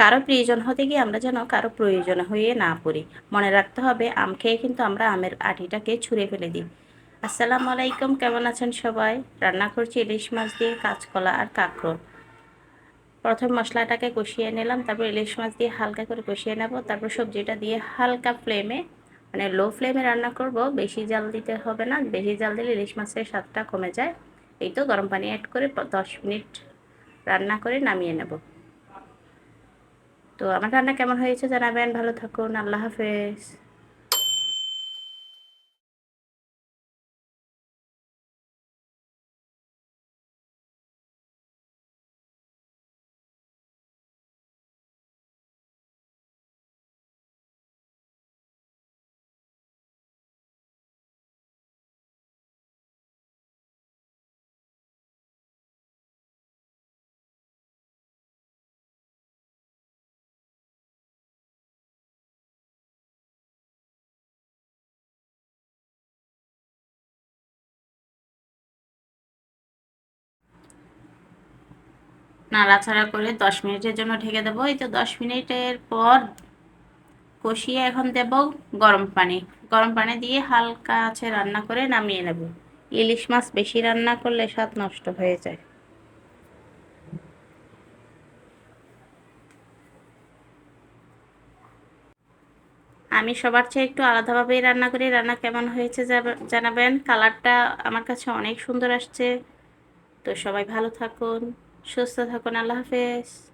কারও প্রয়োজন হতে গিয়ে আমরা যেন কারও প্রয়োজন হয়ে না পড়ি। মনে রাখতে হবে, আম খেয়ে কিন্তু আমরা আমের আটিটাকে ছুঁড়ে ফেলে দিই। আসসালামু আলাইকুম, কেমন আছেন সবাই? রান্না করছি ইলিশ মাছ দিয়ে, কাঁচকলা আর কাঁকরোল। প্রথম মশলাটাকে কষিয়ে নিলাম, তারপর ইলিশ মাছ দিয়ে হালকা করে কষিয়ে নেব, তারপর সবজিটা দিয়ে হালকা ফ্লেমে মানে লো ফ্লেমে রান্না করব। বেশি জাল দিতে হবে না, বেশি জাল দিলে ইলিশ মাছের স্বাদটা কমে যায়। এই তো গরম পানি অ্যাড করে দশ মিনিট রান্না করে নামিয়ে নেব। তো আমার রান্না কেমন হয়েছে জানাবেন ভালো থাকুন আল্লাহ হাফেজ। নাড়াচাড়া করে দশ মিনিটের জন্য ঢেকে দেবো। এই তো দশ মিনিটের পর কষিয়ে এখন দেব গরম পানি। গরম পানি দিয়ে হালকা আছে রান্না করে নামিয়ে নেব। ইলিশ মাছ বেশি রান্না করলে স্বাদ নষ্ট হয়ে যায়। আমি সবার চেয়ে একটু আলাদাভাবেই রান্না করি। রান্না কেমন হয়েছে জানাবেন। কালারটা আমার কাছে অনেক সুন্দর আসছে। তো সবাই ভালো থাকুন। সুস্থ থাকুন আল্লাহ হাফেজ